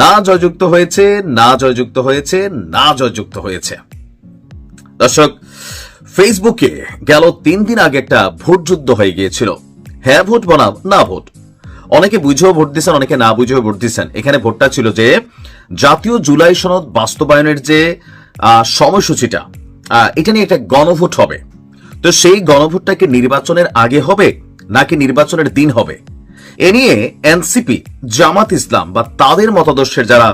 না জয়যুক্ত হয়েছে, না জয়যুক্ত হয়েছে, না জয়যুক্ত হয়েছে। দর্শক ফেসবুকে গেল তিন দিন আগে একটা ভোট যুদ্ধ হয়ে গিয়েছিল। হ্যাঁ ভোট বনাম না ভোট? অনেকে বুঝেও ভোট দিচ্ছেন অনেকে না বুঝেও ভোট দিচ্ছেন এখানে ভোটটা ছিল যে, জাতীয় জুলাই সনদ বাস্তবায়নের যে সময়সূচিটা এটা নিয়ে একটা গণভোট হবে। তো সেই গণভোটটা কি নির্বাচনের আগে হবে, নাকি নির্বাচনের দিন হবে? এ নিয়ে এনসিপি, জামাত ইসলাম বা তাদের মতাদর্শের যারা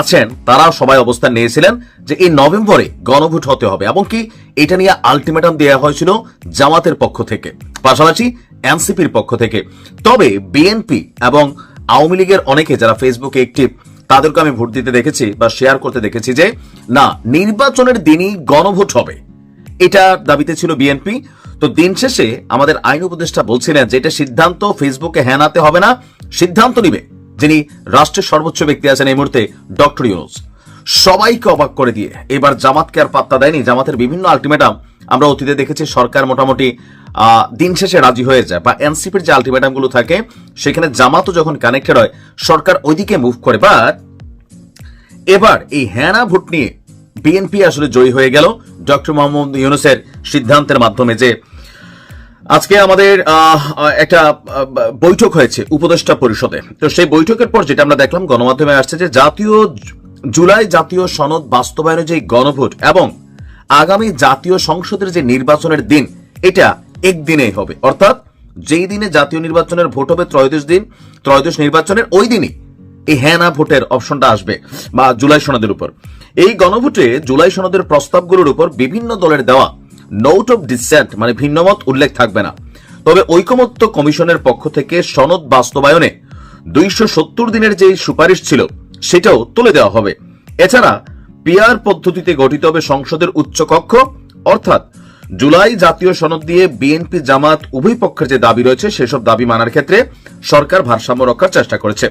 আছেন তারা সবাই অবস্থান নিয়েছিলেন যে এই নভেম্বরে গণভোট হতে হবে এবং কি এটা নিয়ে আলটিমেটাম দেওয়া হয়েছিল জামাতের পক্ষ থেকে, পাশাপাশি এনসিপির পক্ষ থেকে। তবে বিএনপি এবং আওয়ামী লীগের অনেকে যারা ফেসবুকে একটি, তাদেরকে আমি ভোট দিতে দেখেছি বা শেয়ার করতে দেখেছি যে, না, নির্বাচনের দিনই গণভোট হবে। এটা দাবিতে ছিল বিএনপি। তো দিন শেষে আমাদের আইন উপদেষ্টা বলছিলেন যে এটা সিদ্ধান্ত ফেসবুকে হ্যানাতে হবে না, সিদ্ধান্ত নিবে যিনি রাষ্ট্রের সর্বোচ্চ ব্যক্তি আছেন এই মুহূর্তে ডক্টর ইউনুস। সবাইকে অবাক করে দিয়ে এবার জামাতকে আর পাত্তা দেয়নি, জামাতের বিভিন্ন আলটিমেটাম আমরা অতীতে দেখেছি সরকার মোটামুটি দিন শেষে রাজি হয়ে যায় বা এনসিপির যে আলটিমেটামগুলো থাকে, সেখানে জামাতও যখন কানেক্টেড হয়, সরকার ওইদিকে মুভ করে বাট এবার এই হ্যানা ভোট নিয়ে বিএনপি আসলে জয়ী হয়ে গেল ডক্টর মোহাম্মদ ইউনুসের সিদ্ধান্তের মাধ্যমে যে আজকে আমাদের একটা বৈঠক হয়েছে উপদেষ্টা পরিষদে। তো সেই বৈঠকের পর যেটা আমরা দেখলাম, গণমাধ্যমে আসছে যে জাতীয় জুলাই জাতীয় সনদ বাস্তবায়নের যে গণভোট এবং আগামী জাতীয় সংসদের যে নির্বাচনের দিন, এটা একদিনেই হবে। অর্থাৎ যেই দিনে জাতীয় নির্বাচনের ভোট হবে ত্রয়োদশ দিন, ত্রয়োদশ নির্বাচনের ওই দিনই এই হ্যাঁ না ভোটের অপশনটা আসবে বা জুলাই সনদের উপর। এই গণভোটে জুলাই সনদের প্রস্তাবগুলোর উপর বিভিন্ন দলের দেওয়া নোট অফ ডিসেন্ট মানে ভিন্নমত উল্লেখ থাকবে না। তবে ঐকমত্য কমিশনের পক্ষ থেকে সনদ বাস্তবায়নে দুইশো সত্তর দিনের যে সুপারিশ ছিল, সেটাও তুলে দেওয়া হবে। এছাড়া পিয়ার পদ্ধতিতে গঠিত হবে সংসদের উচ্চ কক্ষ, অর্থাৎ জুলাই জাতীয় সনদ দিয়ে বিএনপি জামাত উভয় পক্ষের যে দাবি রয়েছে, সেসব দাবি মানার ক্ষেত্রে সরকার ভারসাম্য রক্ষার চেষ্টা করেছে।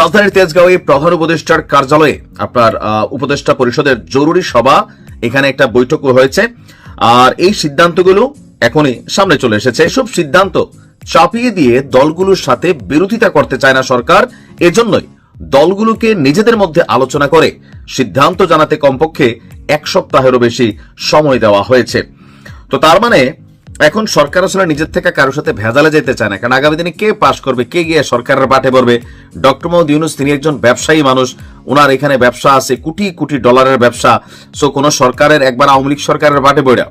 রাজধানীর তেজগাঁওয়ে প্রধান উপদেষ্টার কার্যালয়ে আপনার উপদেষ্টা পরিষদের জরুরি সভা এখানে একটা বৈঠকও হয়েছে। আর এই সিদ্ধান্তগুলো এখনই সামনে চলে এসেছে। এসব সিদ্ধান্ত চাপিয়ে দিয়ে দলগুলোর সাথে বিরোধিতা করতে চায় না সরকার। এজন্যই দলগুলোকে নিজেদের মধ্যে আলোচনা করে সিদ্ধান্ত জানাতে কমপক্ষে এক সপ্তাহেরও বেশি সময় দেওয়া হয়েছে। তো তার মানে এখন সরকার আসলে নিজের থেকে কারোর সাথে ভেজালে যেতে চায় না। কারণ আগামী দিনে কে পাশ করবে, কে গিয়ে সরকারের পাঠে পড়বে? ডক্টর মোহাম্মদ ইউনুস, তিনি একজন ব্যবসায়ী মানুষ। ওনার এখানে ব্যবসা আছে, কোটি কোটি ডলারের ব্যবসা। সো কোন সরকারের, একবার আওয়ামী লীগ সরকারের পাঠে পড়া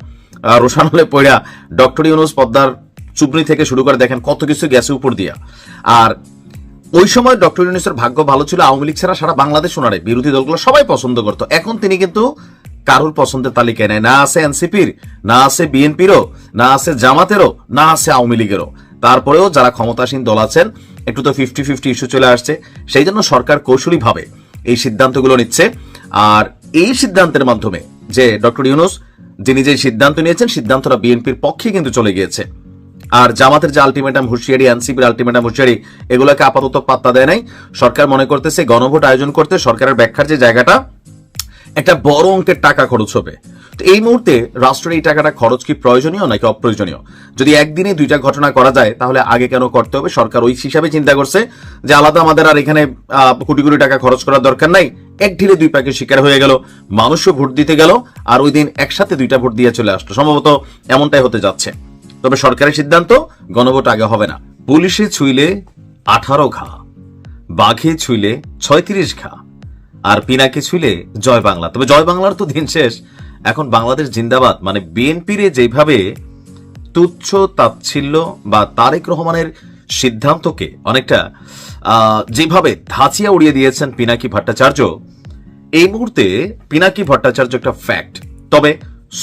রোশান হলে পড়া, ডক্টর ইউনুস পদ্মার চুবনি থেকে শুরু করে দেখেন কত কিছু গেছে উপর দিয়া। আর ওই সময় ডক্টর ইউনুসের ভাগ্য ভালো ছিল, আওয়ামী লীগ ছাড়া সারা বাংলাদেশ ওনারে বিরোধী দলগুলো সবাই পছন্দ করতো। এখন তিনি কিন্তু কারোর পছন্দের তালিকায় নেয় না আছে এনসিপির, না আছে বিএনপিরও। না আছে জামাতেরও, না আছে আওয়ামী লীগেরও। তারপরেও যারা ক্ষমতাসীন দল আছেন, একটু তো ফিফটি ফিফটি ইস্যু চলে আসছে। সেই জন্য সরকার কৌশলীভাবে এই সিদ্ধান্তগুলো নিচ্ছে। আর এই সিদ্ধান্তের মাধ্যমে যে ডক্টর ইউনুস, যিনি যে সিদ্ধান্ত নিয়েছেন, সিদ্ধান্তটা বিএনপির পক্ষে কিন্তু চলে গিয়েছে। আর জামাতের যে আলটিমেটাম হুঁশিয়ারি, এনসিপির আলটিমেটাম হুঁশিয়ারি, এগুলোকে আপাতত পাত্তা দেয় নাই। সরকার মনে করতেছে গণভোট আয়োজন করতে সরকারের ব্যাখ্যার যে জায়গাটা, একটা বড় অঙ্কের টাকা খরচ হবে। তো এই মুহূর্তে রাষ্ট্রের এই টাকাটা খরচ কি প্রয়োজনীয় নাকি অপ্রয়োজনীয়? যদি একদিনে দুইটা ঘটনা করা যায়, তাহলে আগে কেন করতে হবে? সরকার ওই হিসাবে চিন্তা করছে যে আলাদা আমাদের আর এখানে কোটি কোটি টাকা খরচ করার দরকার নাই। এক ঢিলে দুই পাকে শিকার হয়ে গেল, মানুষও ভোট দিতে গেল, আর ওই দিন একসাথে দুইটা ভোট দিয়ে চলে আসলো। সম্ভবত এমনটাই হতে যাচ্ছে। তবে সরকারের সিদ্ধান্ত, গণভোট আগে হবে না। পুলিশে ছুইলে আঠারো ঘা, বাঘে ছুইলে ছয়ত্রিশ ঘা, আর পিনাকে ছুইলে জয় বাংলা। তবে জয় বাংলার তো দিন শেষ। এখন বাংলাদেশ জিন্দাবাদ মানে বিএনপির যেভাবে তুচ্ছ তাচ্ছিল্য বা তারেক রহমানের সিদ্ধান্তকে অনেকটা যেভাবে ধাঁচিয়া উড়িয়ে দিয়েছেন পিনাকি ভট্টাচার্য, এই মুহূর্তে পিনাকি ভট্টাচার্য একটা ফ্যাক্ট তবে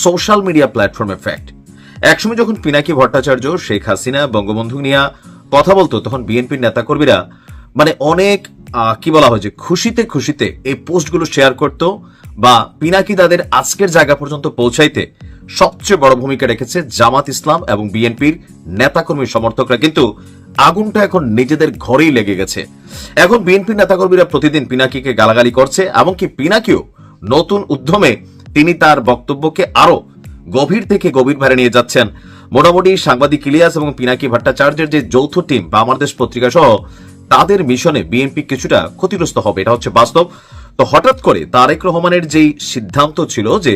সোশ্যাল মিডিয়া প্ল্যাটফর্মে ফ্যাক্ট একসময় যখন পিনাকি ভট্টাচার্য, শেখ হাসিনা, বঙ্গবন্ধু নিয়ে কথা বলতো, তখন বিএনপির নেতাকর্মীরা মানে অনেক কি বলা হয় যে খুশিতে খুশিতে এই পোস্টগুলো শেয়ার করত বা পিনাকি তাদের আজকের জায়গা পর্যন্ত পৌঁছাইতে সবচেয়ে বড় ভূমিকা রেখেছে জামাত ইসলাম এবং বিএনপির নেতাকর্মী সমর্থকরা। কিন্তু আগুনটা এখন নিজেদের ঘরেই লেগে গেছে। এখন বিএনপির নেতাকর্মীরা প্রতিদিন পিনাকিকে গালাগালি করছে, এমনকি পিনাকিও নতুন উদ্যমে তিনি তার বক্তব্যকে আরও গভীর থেকে গভীর ভারে নিয়ে যাচ্ছেন। মোটামুটি সাংবাদিক ইলিয়াস এবং পিনাকি ভট্টাচার্যের যে যৌথ টিম বা আমার দেশ পত্রিকা সহ তাদের মিশনে বিএনপি কিছুটা ক্ষতিগ্রস্ত হবে। এটা হচ্ছে বাস্তব। তো হঠাৎ করে তারেক রহমানের যেই সিদ্ধান্ত ছিল যে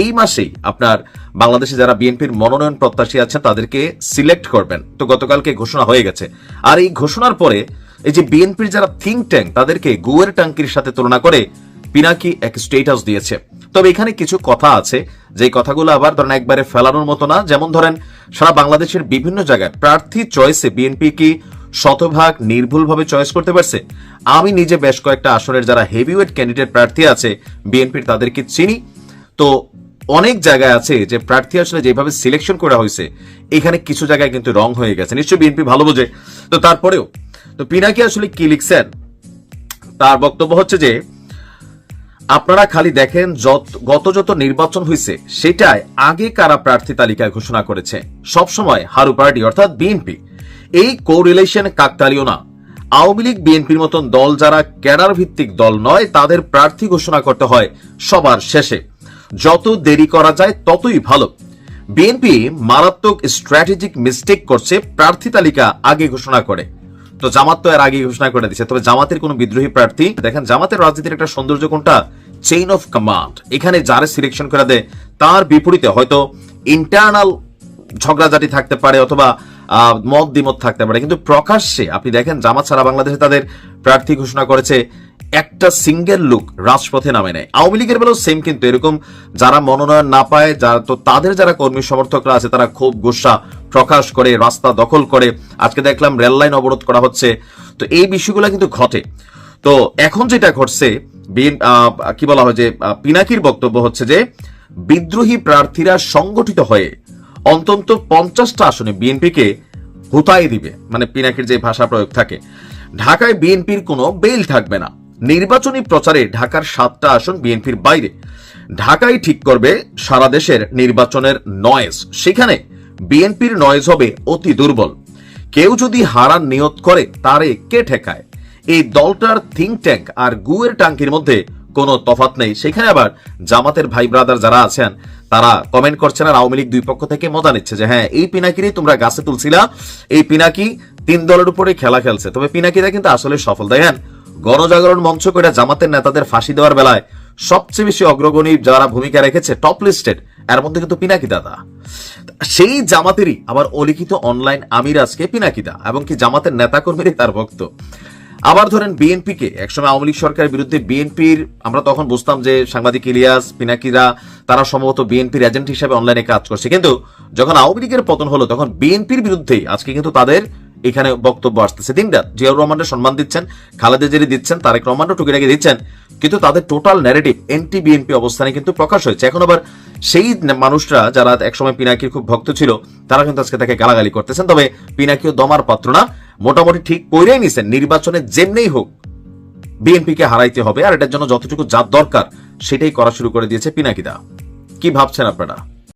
এই মাসেই আপনার বাংলাদেশে যারা বিএনপির মনোনয়ন প্রত্যাশী আছেন তাদেরকে সিলেক্ট করবেন। তো গতকালকে ঘোষণা হয়ে গেছে। আর এই ঘোষণার পরে এই যে বিএনপির যারা থিঙ্ক ট্যাঙ্ক তাদেরকে গুয়ের ট্যাঙ্কির সাথে তুলনা করে পিনাকি এক স্টেটাস দিয়েছে। তবে এখানে কিছু কথা আছে যে কথাগুলো আবার ধরেন একবারে ফেলানোর মতো না। যেমন ধরেন, সারা বাংলাদেশের বিভিন্ন জায়গায় প্রার্থী চয়েসে বিএনপি কি শতভাগ নির্ভুলভাবে চয়েস করতে পারছে। আমি নিজে বেশ কয়েকটা আসনের যারা হেভিওয়েট ক্যান্ডিডেট প্রার্থী আছে বিএনপির তাদেরকে চিনি। তো অনেক জায়গায় আছে যে প্রার্থী আসলে যেভাবে সিলেকশন করা হয়েছে, এখানে কিছু জায়গায় কিন্তু রং হয়ে গেছে। নিশ্চয়ই বিএনপি ভালো বোঝে। তো তারপরেও, তো পিনাকি আসলে কি লিখছেন? তার বক্তব্য হচ্ছে যে, আপনারা খালি দেখেন যত, গত যত নির্বাচন হয়েছে, সেটাই আগে কারা প্রার্থী তালিকা ঘোষণা করেছে, সবসময় হারু পার্টি অর্থাৎ বিএনপি এই কোরিলেশন কাকতালীয় না। আওয়ামী লীগ, বিএনপির মতন দল যারা ক্যাডার ভিত্তিক দল নয়, তাদের প্রার্থী ঘোষণা করতে হয় সবার শেষে। যত দেরি করা যায়, ততই ভালো। বিএনপি মারাত্মক স্ট্র্যাটেজিক মিস্টেক করছে, প্রার্থী তালিকা আগে ঘোষণা করে। তো জামাত তো এর আগে ঘোষণা করে দিচ্ছে তবে জামাতের কোনো বিদ্রোহী প্রার্থী, দেখেন জামাতের রাজনীতির একটা সৌন্দর্য কোনটা? চেইন অফ কমান্ড এখানে যারা সিলেকশন করে দেয়, তার বিপরীতে হয়তো ইন্টারনাল ঝগড়াঝাটি থাকতে পারে অথবা মত দ্বিমত থাকতে পারে। কিন্তু প্রকাশ্যে আপনি দেখেন, জামাত সারা বাংলাদেশে তাদের প্রার্থী ঘোষণা করেছে, একটা সিঙ্গেল লুক রাজপথে নামে নেয়। আওয়ামী লীগের বেলাও সেম কিন্তু, এরকম যারা মনোনয়ন না পায়, যারা তো তাদের যারা কর্মী সমর্থকরা আছে, তারা খুব গোসা প্রকাশ করে, রাস্তা দখল করে। আজকে দেখলাম রেল লাইন অবরোধ করা হচ্ছে। তো এই বিষয়গুলো কিন্তু ঘটে। তো এখন যেটা ঘটছে কি বলা হয় যে পিনাকির বক্তব্য হচ্ছে যে, বিদ্রোহী প্রার্থীরা সংগঠিত হয়ে অন্তত পঞ্চাশটা আসনে বিএনপিকে হুতাই দিবে। মানে পিনাকির যে ভাষা প্রয়োগ থাকে। ঢাকায় বিএনপির কোনো বেল থাকবে না। নির্বাচনী প্রচারে ঢাকার সাতটা আসন বিএনপির বাইরে। ঢাকাই ঠিক করবে সারা দেশের নির্বাচনের নয়েজ সেখানে বিএনপির নয়েজ হবে অতি দুর্বল। কেউ যদি হারার নিয়ত করে, তারে কে ঠেকায়? এই দলটার থিঙ্ক ট্যাঙ্ক আর গুয়ের ট্যাঙ্কির মধ্যে কোনো তফাত নেই। সেখানে আবার জামাতের ভাই ব্রাদার যারা আছেন, তারা কমেন্ট করছেন আর আওয়ামী লীগ দুই পক্ষ থেকে মজা নিচ্ছে যে হ্যাঁ এই পিনাকিরই তোমরা গাছে তুলছিলা। এই পিনাকি তিন দলের উপরে খেলা খেলছে। তবে পিনাকিরা কিন্তু আসলে সফল। দেখেন, গণজাগরণ মঞ্চ করে জামাতের নেতাদের ফাঁসি দেওয়ার বেলায় সবচেয়ে বেশি অগ্রগণী যারা ভূমিকা রেখেছে টপ লিস্টেড এর মধ্যে কিন্তু পিনাকি দাদা। সেই জামাতেরই আবার অলিখিত অনলাইন আমির আজকে পিনাকিদা এবং কি জামাতের নেতাকর্মীরাই তার ভক্ত। আবার ধরেন বিএনপি কে একসময় আওয়ামী লীগ সরকারের বিরুদ্ধে বিএনপির, আমরা তখন বুঝতাম যে সাংবাদিক ইলিয়াস, পিনাকিরা, তারা সম্ভবত বিএনপির এজেন্ট হিসেবে অনলাইনে কাজ করছে। কিন্তু যখন আওয়ামী লীগের পতন হলো, তখন বিএনপির বিরুদ্ধেই আজকে কিন্তু তাদের এখানে বক্তব্য আসতেছে। দিনরাত জিয়াউর রহমানের সম্মান দিচ্ছেন, খালেদা জেরি দিচ্ছেন, তারেক রহমানও টুকিটাকি দিচ্ছেন, কিন্তু তাদের টোটাল ন্যারেটিভ এনটি বিএনপি অবস্থানে কিন্তু প্রকাশ হয়েছে। এখন আবার সেই মানুষরা যারা একসময় পিনাকির খুব ভক্ত ছিল, তারা কিন্তু আজকে তাকে গালাগালি করতেছেন। তবে পিনাকিও দমার পাত্র না। মোটামুটি ঠিক কইরেই নিছেন, নির্বাচনে যেমনেই হোক। বিএনপিকে হারাইতে হবে, আর এটার জন্য যতটুকু যা দরকার, সেটাই করা শুরু করে দিয়েছে পিনাকিদা। কি ভাবছেন আপনারা?